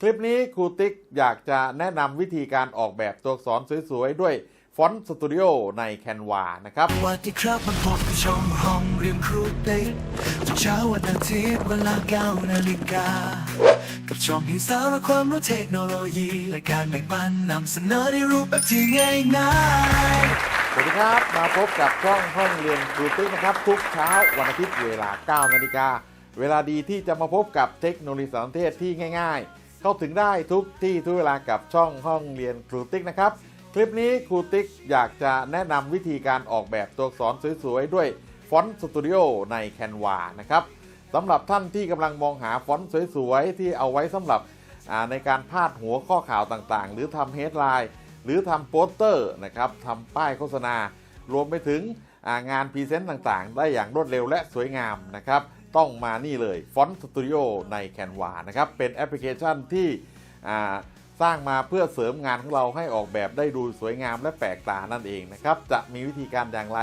คลิปนี้ครูติ๊กอยากจะแนะนำวิธีการออกแบบตัวอักษรสวยๆ ด้วยฟอนต์สตูดิโอใน Canva นะครับสวัสดีครับมาพบกับชมห้องเรียนครูติ๊กทุกเช้าวันอาทิตย์เวลาเก้านาฬิกา กับช่องที่สาระความรู้เทคโนโลยีและการแบ่งปันนำเสนอในรูปแบบที่ง่ายง่ายสวัสดีครับมาพบกับช่องห้องเรียนครูติ๊กนะครับ ทุกเช้าวันอาทิตย์เวลา9นาฬิกาเวลาดีที่จะมาพบกับเทคโนโลยีสารสนเทศที่ง่าย ๆ เข้าถึงได้ทุกที่ทุกเวลากับช่องห้องเรียนครูติ๊กนะครับ คลิปนี้ครูติ๊กอยากจะแนะนำวิธีการออกแบบตัวอักษรสวยๆ ด้วยฟอนต์สตูดิโอใน Canva นะครับสำหรับท่านที่กำลังมองหาฟอนต์สวยๆ ที่เอาไว้สำหรับในการพาดหัวข้อข่าวต่างๆ หรือทำเฮดไลน์หรือทำโปสเตอร์นะครับทำป้ายโฆษณา รวมไปถึงงานพรีเซนต์ต่างๆ ได้อย่างรวดเร็วและสวยงามนะครับ ต้องมานี่เลยฟอนต์สตูดิโอใน Canva นะครับ เป็นแอปพลิเคชันที่สร้างมาเพื่อเสริมงานของเราให้ออกแบบได้ดูสวยงามและแปลกตานั่นเองนะครับ จะมีวิธีการอย่างไร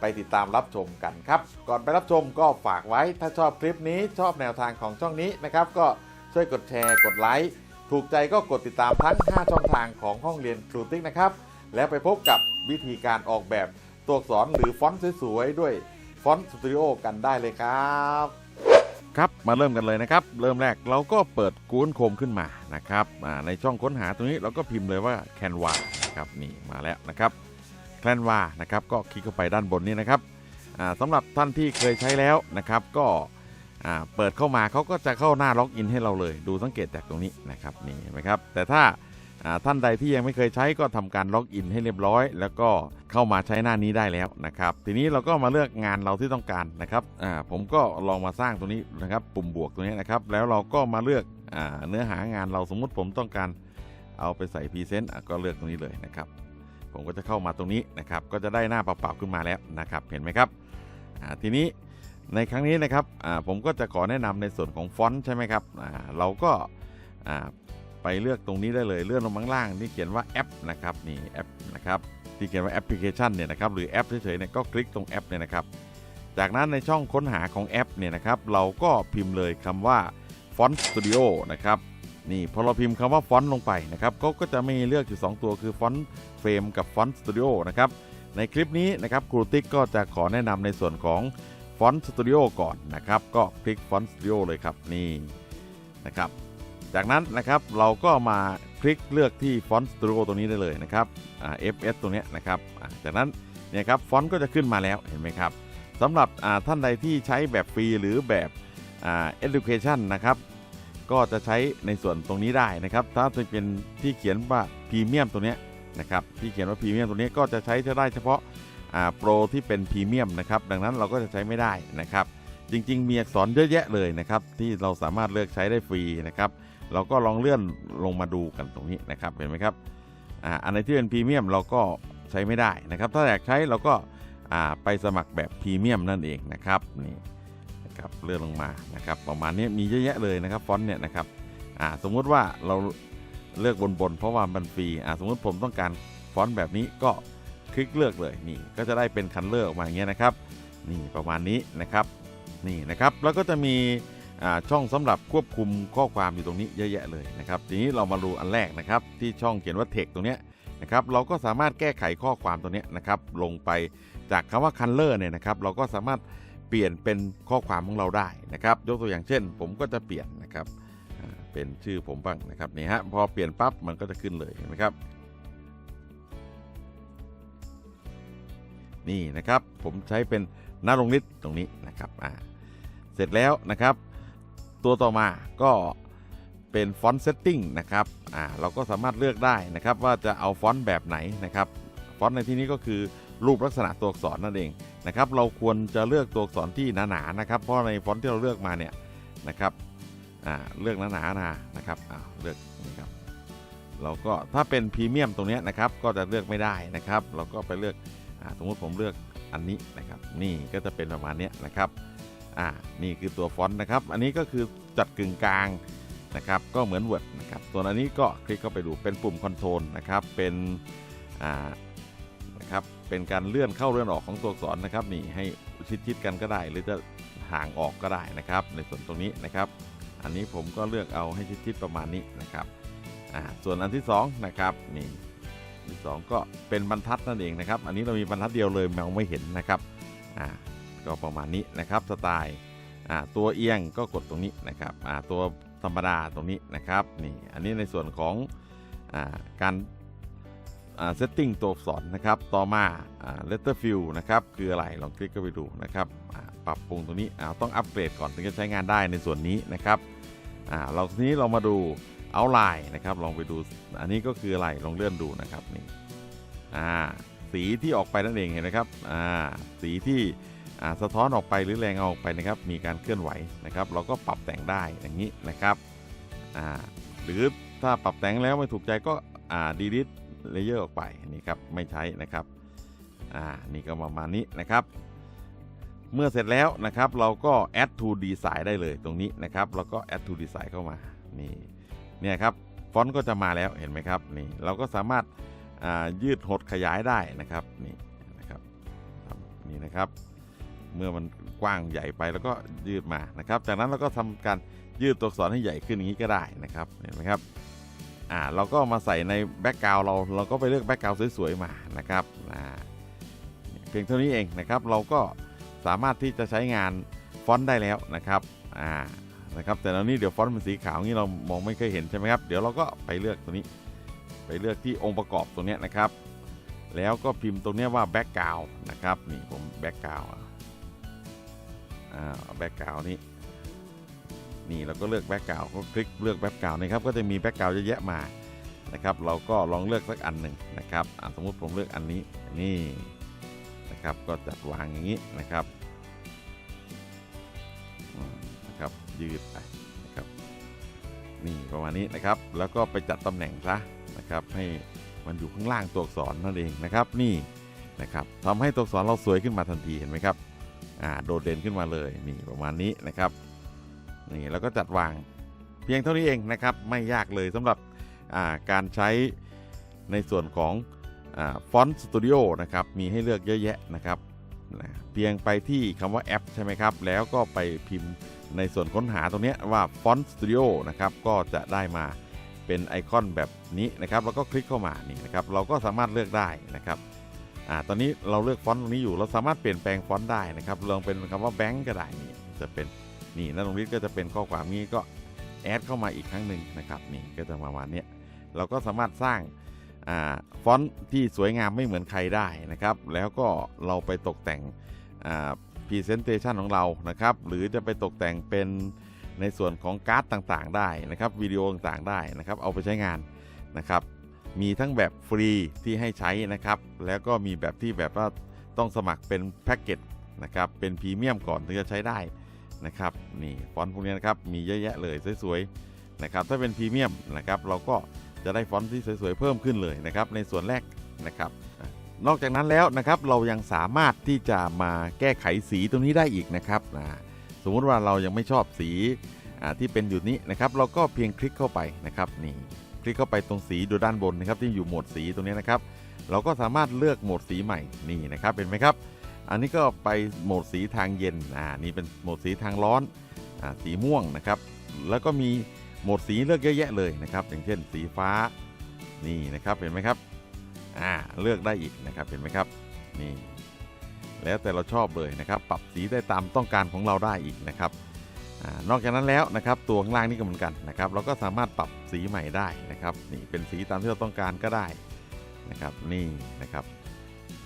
ไปติดตามรับชมกันครับ ก่อนไปรับชมก็ฝากไว้ ถ้าชอบคลิปนี้ชอบแนวทางของช่องนี้นะครับ ก็ช่วยกดแชร์ กดไลค์ ถูกใจก็กดติดตามทั้ง 5 ช่องทางของห้องเรียนครูติ๊กนะครับ แล้วไปพบกับวิธีการออกแบบตัวอักษรหรือฟอนต์สวยๆด้วย ฟอนต์สตูดิโอกันได้เลยครับ ครับมาเริ่มกันเลยนะครับ เริ่มแรกเราก็เปิด Google Chrome ขึ้นมานะครับในช่องค้นหาตรงนี้เราก็พิมพ์เลยว่า Canva นะครับนี่มาแล้วนะครับ Canva นะครับก็คลิกเข้าไปด้านบนนี้นะครับสำหรับท่านที่เคยใช้แล้วนะครับก็เปิดเข้ามาเขาก็จะเข้าหน้าล็อกอินให้เราเลย ดูสังเกตจากตรงนี้นะครับนี่เห็นไหมครับแต่ถ้า ท่านใดที่ยังไม่เคยใช้ก็ทำการล็อกอินให้เรียบร้อย แล้วก็เข้ามาใช้หน้านี้ได้แล้วนะครับ ทีนี้เราก็มาเลือกงานเราที่ต้องการนะครับผมก็ลองมาสร้างตรงนี้นะครับปุ่มบวกตรงนี้นะครับ แล้วเราก็มาเลือกอเนื้อหางานเราสมมุติผมต้องการเอาไปใส่พรีเซนต์ก็เลือกตรงนี้เลยนะครับ ผมก็จะเข้ามาตรงนี้นะครับ ก็จะได้หน้าเปล่าๆขึ้นมาแล้วนะครับ เห็นไหมครับทีนี้ในครั้งนี้นะครับผมก็จะขอแนะนำในส่วนของฟอนต์ใช่ไหมครับเราก็ ไปเลือกตรงนี้ได้เลยเลื่อนลงมาข้างล่างที่เขียนว่าแอปนะครับนี่แอปนะครับที่เขียนว่าแอปพลิเคชันเนี่ยนะครับหรือแอปเฉยๆเนี่ยก็คลิกตรงแอปเนี่ยนะครับ จากนั้นในช่องค้นหาของแอปเนี่ยนะครับเราก็พิมพ์เลยคำว่า Font Studio นะครับนี่พอเราพิมพ์คำว่าฟอนต์ลงไปนะครับก็ก็จะมีเลือกอยู่ 2 ตัวคือฟอนต์เฟรมกับฟอนต์สตูดิโอนะครับในคลิปนี้นะครับครูติ๊กก็จะขอแนะนำในส่วนของฟอนต์สตูดิโอก่อนนะครับ ก็คลิกฟอนต์สตูดิโอเลยครับนี่นะครับ จากนั้นนะครับเราก็มาคลิกเลือกที่ฟอนต์สตูดิโอตรงนี้ได้เลยนะครับ FS ตรงเนี้นะครับจากนั้นเนี่ยครับฟอนต์ก็จะขึ้นมาแล้วเห็นไหมครับสำหรับท่านใดที่ใช้แบบฟรีหรือแบบ education นะครับก็จะใช้ในส่วนตรงนี้ได้นะครับ ถ้าจะเป็นที่เขียนว่าพรีเมียมตัวนี้นะครับที่เขียนว่าพรีเมียมตัวนี้ก็จะใช้ได้เฉพาะโปรที่เป็นพรีเมียมนะครับดังนั้นเราก็จะใช้ไม่ได้นะครับ จริง ๆ มีอักษรเยอะแยะเลยนะครับที่เราสามารถเลือกใช้ได้ฟรีนะครับ เราก็ลองเลื่อนลงมาดูกันตรงนี้นะครับเห็นไหมครับอ่าอันไหนที่เป็นพรีเมียมเราก็ใช้ไม่ได้นะครับ ถ้าอยากใช้เราก็อ่าไปสมัครแบบพรีเมียมนั่นเองนะครับนี่นะครับเลื่อนลงมานะครับ ประมาณนี้มีเยอะแยะเลยนะครับฟอนต์เนี่ยนะครับอ่าสมมุติว่าเราเลือกบนๆเพราะว่ามันฟรีอ่าสมมุติผมต้องการฟอนต์แบบนี้ก็คลิกเลือกเลยนี่ก็จะได้เป็นคันเลอร์ออกมาอย่างเงี้ยนะครับ นี่ประมาณนี้นะครับนี่นะครับแล้วก็จะมี ช่องสำหรับควบคุมข้อความอยู่ตรงนี้เยอะแยะเลยนะครับทีนี้เรามาดูอันแรกนะครับ ที่ช่องเขียนว่า text ตรงนี้นะครับเราก็สามารถแก้ไขข้อความตรงนี้นะครับ ลงไปจากคำว่า color เนี่ยนะครับ เราก็สามารถเปลี่ยนเป็นข้อความของเราได้นะครับ ยกตัวอย่างเช่น ผมก็จะเปลี่ยนนะครับเป็นชื่อผมบ้างนะครับนี่ฮะพอเปลี่ยนปั๊บมันก็จะขึ้นเลยเห็นไหมครับนี่นะครับผมใช้เป็นหน้าลงนิดตรงนี้นะครับอ่าเสร็จแล้วนะครับ ตัวต่อมาก็เป็นฟอนต์เซตติ้งนะครับอ่าเราก็สามารถเลือกได้นะครับว่าจะเอาฟอนต์แบบไหนนะครับฟอนต์ในที่นี้ก็คือรูปลักษณะตัวอักษรนั่นเองนะครับเราควรจะเลือกตัวอักษรที่หนาๆนะครับ เพราะในฟอนต์ที่เราเลือกมาเนี่ยนะครับอ่าเลือกหนาๆนะนะครับอ่าเลือกนี่ครับเราก็ถ้าเป็นพรีเมียมตรงนี้นะครับก็จะเลือกไม่ได้นะครับ เราก็ไปเลือกอาสมมุติผมเลือกอันนี้นะครับ นี่ก็จะเป็นประมาณนี้นะครับ อ่านี่คือตัวฟอนต์นะครับ อันนี้ก็คือจัดกึ่งกลางนะครับ ก็เหมือน Word นะครับส่วนอันนี้ก็คลิกเข้าไปดูเป็นปุ่มคอนโทรลนะครับเป็นอ่านะครับเป็นการเลื่อนเข้าเลื่อนออกของตัวอักษรนะครับนี่ให้ชิดๆกันก็ได้ หรือจะห่างออกก็ได้นะครับ ในส่วนตรงนี้นะครับ อันนี้ผมก็เลือกเอาให้ชิดๆประมาณนี้นะครับอ่าส่วนอันที่สองนะครับนี่อันที่สองก็เป็นบรรทัดนั่นเองนะครับ อันนี้เรามีบรรทัดเดียวเลยมองไม่เห็นนะครับอ่า ก็ประมาณนี้นะครับสไตล์ตัวเอียงก็กดตรงนี้นะครับตัวธรรมดาตรงนี้นะครับนี่อันนี้ในส่วนของอาการเซตติ้งตัวอักษรนะครับต่อมาเลตเตอร์ฟิลนะครับคืออะไรลองคลิกเข้าไปดูนะครับปรับปรุงตรงนี้ต้องอัปเกรดก่อนถึงจะใช้งานได้ในส่วนนี้นะครับเราทีนี้เรามาดูเอาไลน์นะครับลองไปดูอันนี้ก็คืออะไรลองเลื่อนดูนะครับนี่สีที่ออกไปนั่นเองเห็นไหมครับสีที่ สะท้อนออกไปหรือแรงเอาออกไปนะครับ มีการเคลื่อนไหวนะครับ เราก็ปรับแต่งได้อย่างนี้นะครับอ่าหรือถ้าปรับแต่งแล้วไม่ถูกใจก็อ่าดีลิทเลเยอร์ออกไปนี่ครับไม่ใช้นะครับอ่านี่ก็ประมาณนี้นะครับ เมื่อเสร็จแล้วนะครับ เราก็ add to design ได้เลยตรงนี้นะครับแล้วก็ add to design เข้ามานี่เนี่ยครับฟอนต์ก็จะมาแล้วเห็นไหมครับนี่เราก็สามารถอ่ายืดหดขยายได้นะครับนี่นะครับนี่นะครับ เมื่อมันกว้างใหญ่ไปแล้วก็ยืดมานะครับ จากนั้นเราก็ทำการยืดตัวอักษรให้ใหญ่ขึ้นอย่างนี้ก็ได้นะครับเห็นไหมครับอ่าเราก็มาใส่ในแบ็กกราวเราเราก็ไปเลือกแบ็กกราวสวยๆมานะครับอ่าเพียงเท่านี้เองนะครับ เราก็สามารถที่จะใช้งานฟอนต์ได้แล้วนะครับอ่านะครับแต่ตอนนี้เดี๋ยวฟอนต์เป็นสีขาวอย่างนี้เรามองไม่เคยเห็นใช่ไหมครับ เดี๋ยวเราก็ไปเลือกตัวนี้ ไปเลือกที่องค์ประกอบตรงเนี้ยนะครับ แล้วก็พิมพ์ตรงเนี้ยว่าแบ็กกราวนะครับนี่ผมแบ็กกราว แบ็กกราวนี้นี่เราก็เลือกแบ็กกราวก็คลิกเลือกแบ็กกราวนะครับก็จะมีแบ็กกราวเยอะแยะมานะครับ เราก็ลองเลือกสักอันหนึ่งนะครับสมมุติผมเลือกอันนี้นี่นะครับก็จัดวางอย่างนี้นะครับนะครับยืดไปนะครับนี่ประมาณนี้นะครับ แล้วก็ไปจัดตำแหน่งซะนะครับให้มันอยู่ข้างล่างตัวอักษรนั่นเองนะครับนี่นะครับทำให้ตัวอักษรเราสวยขึ้นมาทันทีเห็นไหมครับ อ่าโดดเด่นขึ้นมาเลยนี่ประมาณนี้นะครับนี่แล้วก็จัดวางเพียงเท่านี้เองนะครับไม่ยากเลยสำหรับอ่าการใช้ในส่วนของฟอนต์สตูดิโอนะครับมีให้เลือกเยอะแยะนะครับนะเพียงไปที่คำว่าแอปใช่ไหมครับ แล้วก็ไปพิมพ์ในส่วนค้นหาตรงนี้ว่าฟอนต์สตูดิโอนะครับก็จะได้มาเป็นไอคอนแบบนี้นะครับ แล้วก็คลิกเข้ามานี่นะครับ เราก็สามารถเลือกได้นะครับ อ่าตอนนี้เราเลือกฟอนต์ตรงนี้อยู่เราสามารถเปลี่ยนแปลงฟอนต์ได้นะครับลองเป็นคำว่าแบงก์ก็ได้นี่จะเป็นนี่นันตรงนี้ก็จะเป็นข้อความนี้ก็แอดเข้ามาอีกครั้งหนึ่งนะครับนี่ก็จะประมาณนี้เราก็สามารถสร้างอ่าฟอนต์ที่สวยงามไม่เหมือนใครได้นะครับ แล้วก็เราไปตกแต่งอ่าพรีเซนเตชันของเรานะครับ หรือจะไปตกแต่งเป็นในส่วนของการ์ดต่างๆ ได้นะครับวิดีโอต่างๆได้นะครับ เอาไปใช้งานนะครับ มีทั้งแบบฟรีที่ให้ใช้นะครับ แล้วก็มีแบบที่แบบว่าต้องสมัครเป็นแพ็กเกจนะครับ เป็นพรีเมียมก่อนถึงจะใช้ได้นะครับ นี่ฟอนต์พวกนี้นะครับ มีเยอะแยะเลยสวยๆนะครับ ถ้าเป็นพรีเมียมนะครับ เราก็จะได้ฟอนต์ที่สวยๆเพิ่มขึ้นเลยนะครับ ในส่วนแรกนะครับ นอกจากนั้นแล้วนะครับ เรายังสามารถที่จะมาแก้ไขสีตรงนี้ได้อีกนะครับอ่าสมมุติว่าเรายังไม่ชอบสีที่เป็นอยู่นี้นะครับ เราก็เพียงคลิกเข้าไปนะครับนี่ คลิกเข้าไปตรงสีดูด้านบนนะครับที่อยู่โหมดสีตรงนี้นะครับ เราก็สามารถเลือกโหมดสีใหม่นี่นะครับเห็นไหมครับ อันนี้ก็ไปโหมดสีทางเย็นอ่านี่เป็นโหมดสีทางร้อนอ่าสีม่วงนะครับ แล้วก็มีโหมดสีเลือกเยอะแยะเลยนะครับ อย่างเช่นสีฟ้านี่นะครับเห็นไหมครับอ่าเลือกได้อีกนะครับเห็นไหมครับนี่แล้วแต่เราชอบเลยนะครับ ปรับสีได้ตามต้องการของเราได้อีกนะครับ นอกจากนั้นแล้วนะครับตัวข้างล่างนี่ก็เหมือนกันนะครับเราก็สามารถปรับสีใหม่ได้นะครับนี่เป็นสีตามที่เราต้องการก็ได้นะครับนี่นะครับ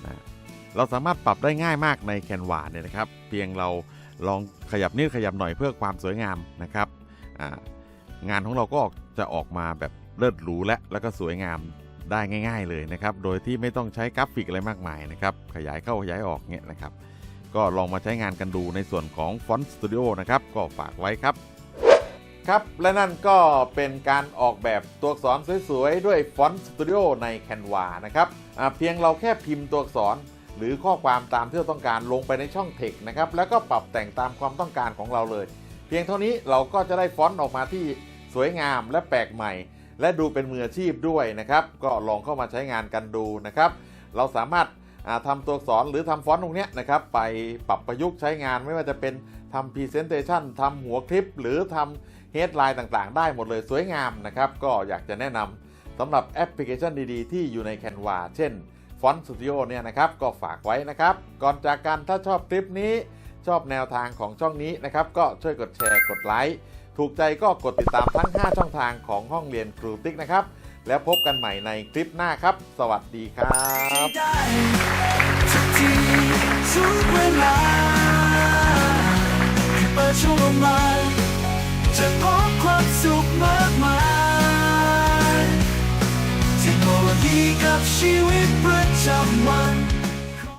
นะเราสามารถปรับได้ง่ายมากในแคนวาเนี่ยนะครับ เพียงเราลองขยับนิดขยับหน่อยเพื่อความสวยงามนะครับงานของเราก็จะออกมาแบบเลิศหรูและแล้วก็สวยงามได้ง่าย ๆเลยนะครับ โดยที่ไม่ต้องใช้กราฟิกอะไรมากมายนะครับ ขยายเข้าขยายออกเนี่ยนะครับ ก็ลองมาใช้งานกันดูในส่วนของ Font Studio นะครับ ก็ฝากไว้ครับ ครับ และนั่นก็เป็นการออกแบบตัวอักษรสวยๆ ด้วย Font Studio ใน Canva นะครับเพียงเราแค่พิมพ์ตัวอักษร หรือข้อความตามที่เราต้องการลงไปในช่อง Text นะครับแล้วก็ปรับแต่งตามความต้องการของเราเลย เพียงเท่านี้เราก็จะได้ฟอนต์ออกมาที่สวยงามและแปลกใหม่ และดูเป็นมืออาชีพด้วยนะครับ ก็ลองเข้ามาใช้งานกันดูนะครับ เราสามารถ ทำตัวอักษรหรือทำฟอนต์ตรงนี้นะครับไปปรับประยุกต์ใช้งานไม่ว่าจะเป็นทำ Presentation ทำหัวคลิป หรือทำเฮดไลน์ต่างๆ ได้หมดเลยสวยงามนะครับ ก็อยากจะแนะนำสำหรับแอปพลิเคชันดีๆ ที่อยู่ใน Canva เช่น Font Studio เนี่ยนะครับก็ฝากไว้นะครับ ก่อนจากกันถ้าชอบคลิปนี้ ชอบแนวทางของช่องนี้นะครับ ก็ช่วยกดแชร์กดไลค์ถูกใจก็กดติดตามทั้ง 5 ช่องทางของห้องเรียนครูติ๊กนะครับ แล้วพบกันใหม่ในคลิปหน้าครับ สวัสดีครับ ทุกเวลาแค่เปิดช่องมาจะพบความสุขมากมายเทคโนโลยีกับชีวิตประจำวัน